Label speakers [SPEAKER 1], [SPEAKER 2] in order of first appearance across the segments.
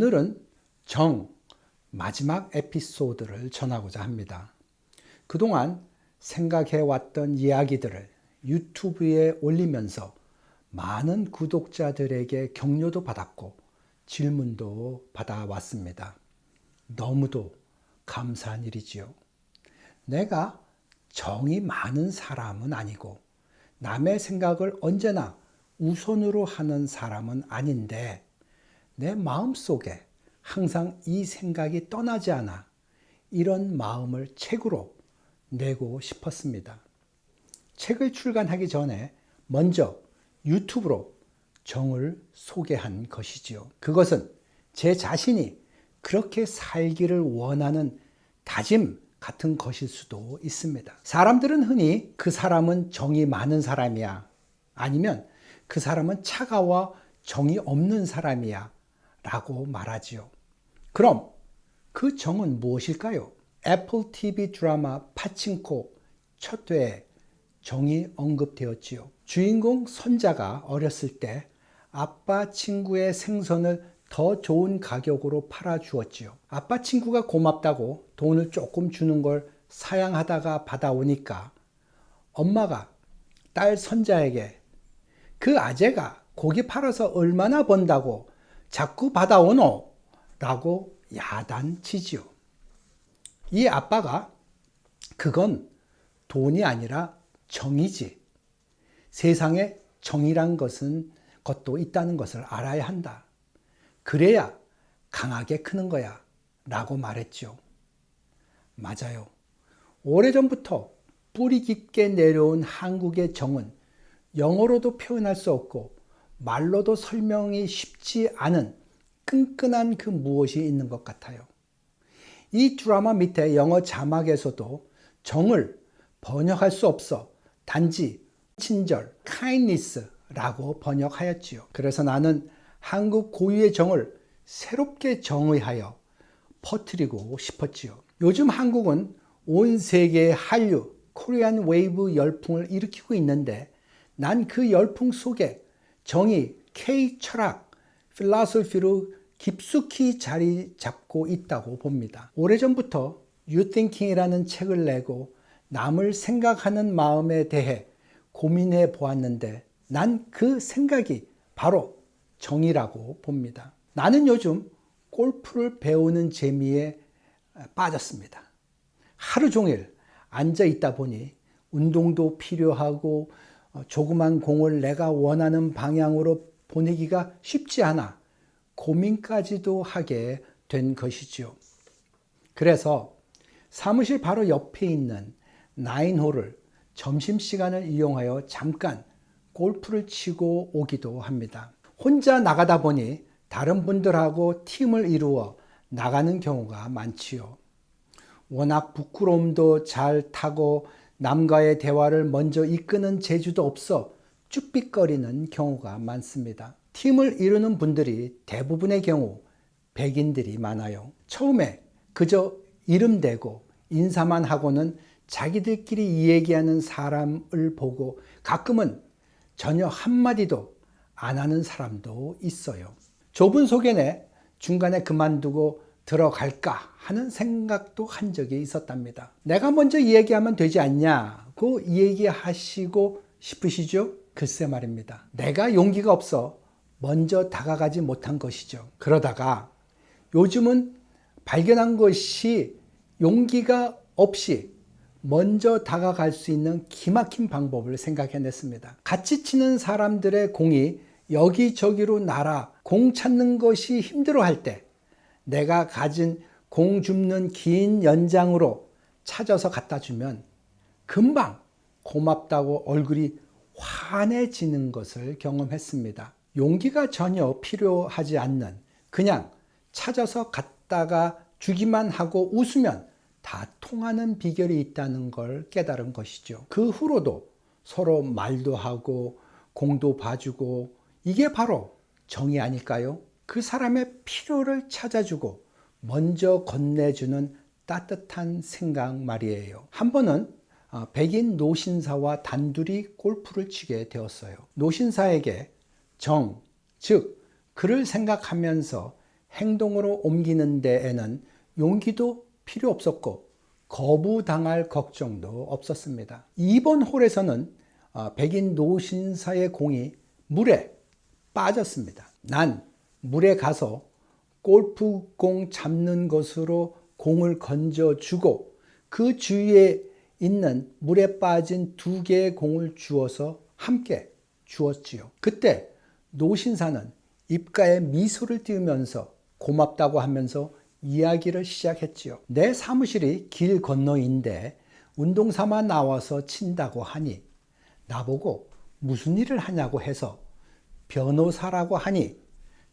[SPEAKER 1] 오늘은 정 마지막 에피소드를 전하고자 합니다. 그동안 생각해왔던 이야기들을 유튜브에 올리면서 많은 구독자들에게 격려도 받았고 질문도 받아왔습니다. 너무도 감사한 일이지요. 내가 정이 많은 사람은 아니고 남의 생각을 언제나 우선으로 하는 사람은 아닌데 내 마음 속에 항상 이 생각이 떠나지 않아 이런 마음을 책으로 내고 싶었습니다. 책을 출간하기 전에 먼저 유튜브로 정을 소개한 것이지요. 그것은 제 자신이 그렇게 살기를 원하는 다짐 같은 것일 수도 있습니다. 사람들은 흔히 그 사람은 정이 많은 사람이야. 아니면 그 사람은 차가워 정이 없는 사람이야. 라고 말하지요. 그럼 그 정은 무엇일까요? 애플 TV 드라마 파친코 첫 회에 정이 언급되었지요. 주인공 손자가 어렸을 때 아빠 친구의 생선을 더 좋은 가격으로 팔아 주었지요. 아빠 친구가 고맙다고 돈을 조금 주는 걸 사양하다가 받아오니까 엄마가 딸 손자에게 그 아재가 고기 팔아서 얼마나 번다고 자꾸 받아오노? 라고 야단치지요. 이 아빠가 그건 돈이 아니라 정이지. 세상에 정이란 것은 것도 있다는 것을 알아야 한다. 그래야 강하게 크는 거야. 라고 말했죠. 맞아요. 오래전부터 뿌리 깊게 내려온 한국의 정은 영어로도 표현할 수 없고 말로도 설명이 쉽지 않은 끈끈한 그 무엇이 있는 것 같아요. 이 드라마 밑에 영어 자막에서도 정을 번역할 수 없어 단지 친절, kindness라고 번역하였지요. 그래서 나는 한국 고유의 정을 새롭게 정의하여 퍼뜨리고 싶었지요. 요즘 한국은 온 세계의 한류, 코리안 웨이브 열풍을 일으키고 있는데 난 그 열풍 속에 정의, K 철학, 필라소피로 깊숙이 자리 잡고 있다고 봅니다. 오래전부터 유띵킹이라는 책을 내고 남을 생각하는 마음에 대해 고민해 보았는데 난 그 생각이 바로 정이라고 봅니다. 나는 요즘 골프를 배우는 재미에 빠졌습니다. 하루 종일 앉아 있다 보니 운동도 필요하고 조그만 공을 내가 원하는 방향으로 보내기가 쉽지 않아 고민까지도 하게 된 것이지요. 그래서 사무실 바로 옆에 있는 나인홀을 점심시간을 이용하여 잠깐 골프를 치고 오기도 합니다. 혼자 나가다 보니 다른 분들하고 팀을 이루어 나가는 경우가 많지요. 워낙 부끄러움도 잘 타고 남과의 대화를 먼저 이끄는 재주도 없어 쭈삣거리는 경우가 많습니다. 팀을 이루는 분들이 대부분의 경우 백인들이 많아요. 처음에 그저 이름 대고 인사만 하고는 자기들끼리 이야기하는 사람을 보고 가끔은 전혀 한마디도 안 하는 사람도 있어요. 좁은 속에내 중간에 그만두고 들어갈까 하는 생각도 한 적이 있었답니다. 내가 먼저 얘기하면 되지 않냐고 얘기하시고 싶으시죠? 글쎄 말입니다. 내가 용기가 없어 먼저 다가가지 못한 것이죠. 그러다가 요즘은 발견한 것이 용기가 없이 먼저 다가갈 수 있는 기막힌 방법을 생각해냈습니다. 같이 치는 사람들의 공이 여기저기로 날아 공 찾는 것이 힘들어 할 때 내가 가진 공 줍는 긴 연장으로 찾아서 갖다 주면 금방 고맙다고 얼굴이 환해지는 것을 경험했습니다. 용기가 전혀 필요하지 않는 그냥 찾아서 갖다가 주기만 하고 웃으면 다 통하는 비결이 있다는 걸 깨달은 것이죠. 그 후로도 서로 말도 하고 공도 봐주고 이게 바로 정이 아닐까요? 그 사람의 필요를 찾아주고 먼저 건네주는 따뜻한 생각 말이에요. 한 번은 어, 백인 노신사와 단둘이 골프를 치게 되었어요. 노신사에게 정, 즉, 그를 생각하면서 행동으로 옮기는 데에는 용기도 필요 없었고 거부당할 걱정도 없었습니다. 이번 홀에서는 어, 백인 노신사의 공이 물에 빠졌습니다. 난 물에 가서 골프공 잡는 것으로 공을 건져주고 그 주위에 있는 물에 빠진 두 개의 공을 주어서 함께 주었지요. 그때 노신사는 입가에 미소를 띄우면서 고맙다고 하면서 이야기를 시작했지요. 내 사무실이 길 건너인데 운동 삼아 나와서 친다고 하니 나보고 무슨 일을 하냐고 해서 변호사라고 하니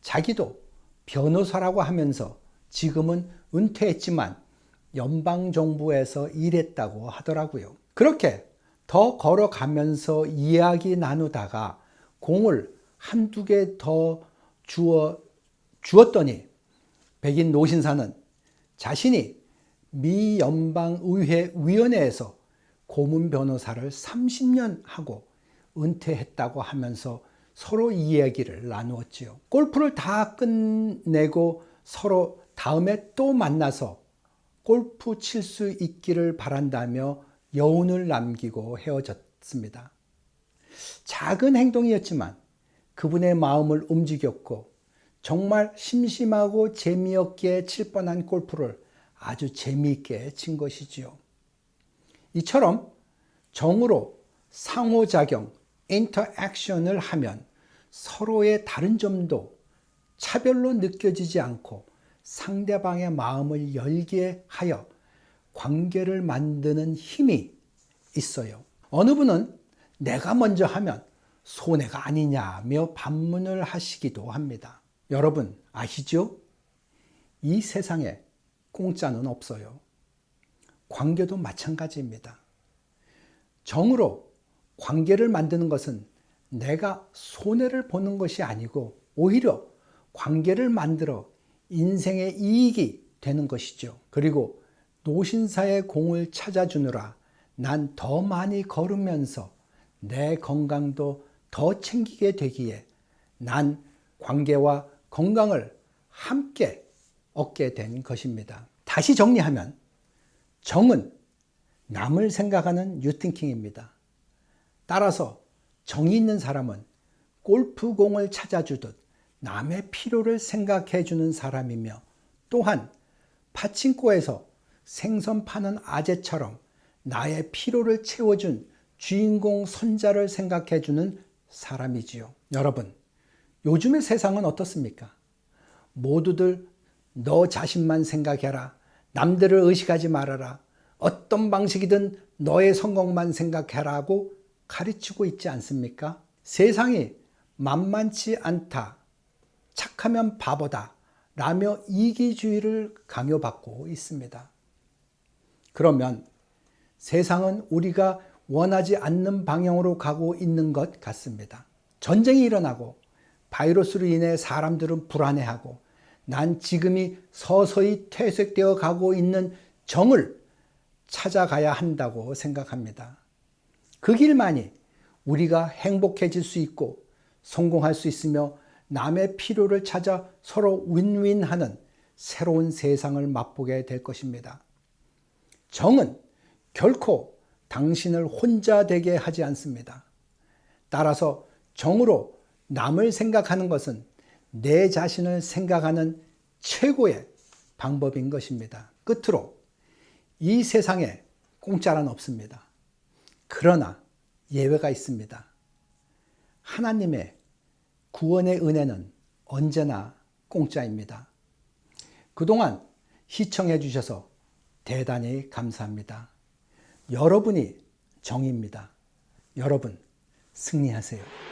[SPEAKER 1] 자기도 변호사라고 하면서 지금은 은퇴했지만 연방정부에서 일했다고 하더라고요. 그렇게 더 걸어가면서 이야기 나누다가 공을 한두 개 더 주어, 주었더니 백인 노신사는 자신이 미 연방의회 위원회에서 고문 변호사를 30년 하고 은퇴했다고 하면서 서로 이야기를 나누었지요. 골프를 다 끝내고 서로 다음에 또 만나서 골프 칠 수 있기를 바란다며 여운을 남기고 헤어졌습니다. 작은 행동이었지만 그분의 마음을 움직였고 정말 심심하고 재미없게 칠 뻔한 골프를 아주 재미있게 친 것이지요. 이처럼 정으로 상호작용, 인터액션을 하면 서로의 다른 점도 차별로 느껴지지 않고 상대방의 마음을 열게 하여 관계를 만드는 힘이 있어요. 어느 분은 내가 먼저 하면 손해가 아니냐며 반문을 하시기도 합니다. 여러분 아시죠? 이 세상에 공짜는 없어요. 관계도 마찬가지입니다. 정으로 관계를 만드는 것은 내가 손해를 보는 것이 아니고 오히려 관계를 만들어 인생의 이익이 되는 것이죠. 그리고 노신사의 공을 찾아주느라 난 더 많이 걸으면서 내 건강도 더 챙기게 되기에 난 관계와 건강을 함께 얻게 된 것입니다. 다시 정리하면 정은 남을 생각하는 뉴팅킹입니다. 따라서 정이 있는 사람은 골프공을 찾아주듯 남의 필요를 생각해 주는 사람이며 또한 파친코에서 생선 파는 아재처럼 나의 필요를 채워준 주인공 손자를 생각해 주는 사람이지요. 여러분, 요즘의 세상은 어떻습니까? 모두들 너 자신만 생각해라. 남들을 의식하지 말아라. 어떤 방식이든 너의 성공만 생각해라고 가르치고 있지 않습니까? 세상이 만만치 않다. 착하면 바보다. 라며 이기주의를 강요받고 있습니다. 그러면 세상은 우리가 원하지 않는 방향으로 가고 있는 것 같습니다. 전쟁이 일어나고 바이러스로 인해 사람들은 불안해하고 난 지금이 서서히 퇴색되어 가고 있는 정을 찾아가야 한다고 생각합니다. 그 길만이 우리가 행복해질 수 있고 성공할 수 있으며 남의 필요를 찾아 서로 윈윈하는 새로운 세상을 맛보게 될 것입니다. 정은 결코 당신을 혼자 되게 하지 않습니다. 따라서 정으로 남을 생각하는 것은 내 자신을 생각하는 최고의 방법인 것입니다. 끝으로 이 세상에 공짜란 없습니다. 그러나 예외가 있습니다. 하나님의 구원의 은혜는 언제나 공짜입니다. 그동안 시청해 주셔서 대단히 감사합니다. 여러분이 정입니다. 여러분 승리하세요.